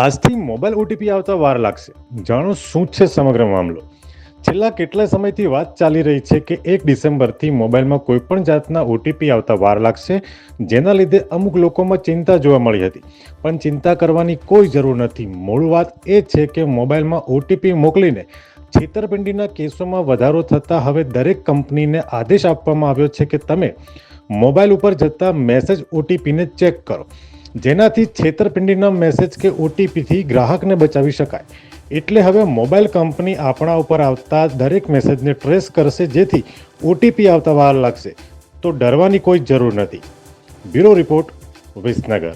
આજથી mobile OTP આવતા વાર લાગશે. જાણો શું છે સમગ્ર મામલો? છેલ્લા કેટલા સમયથી વાત ચાલી રહી છે કે એક ડિસેમ્બરથી મોબાઈલમાં કોઈ પણ જાતના ઓટીપી આવતા વાર લાગશે, જેના લીધે અમુક લોકોમાં ચિંતા જોવા મળી હતી. પણ ચિંતા કરવાની કોઈ જરૂર નથી. મૂળ વાત એ છે કે મોબાઈલમાં ઓટીપી મોકલીને છેતરપિંડીના કેસોમાં વધારો થતાં હવે દરેક કંપનીને આદેશ આપવામાં આવ્યો છે કે તમે મોબાઈલ ઉપર જતા મેસેજ ઓટીપીને ચેક કરો. જેનાથી છેતરપિંડીના મેસેજ કે ઓટીપીથી ગ્રાહકને બચાવી શકાય. એટલે હવે મોબાઈલ કંપની આપણા ઉપર આવતા દરેક મેસેજને ટ્રેસ કરશે જેથી ઓટીપી આવતા વાર લાગશે. તો ડરવાની કોઈ જરૂર નથી. Bureau report Visnagar.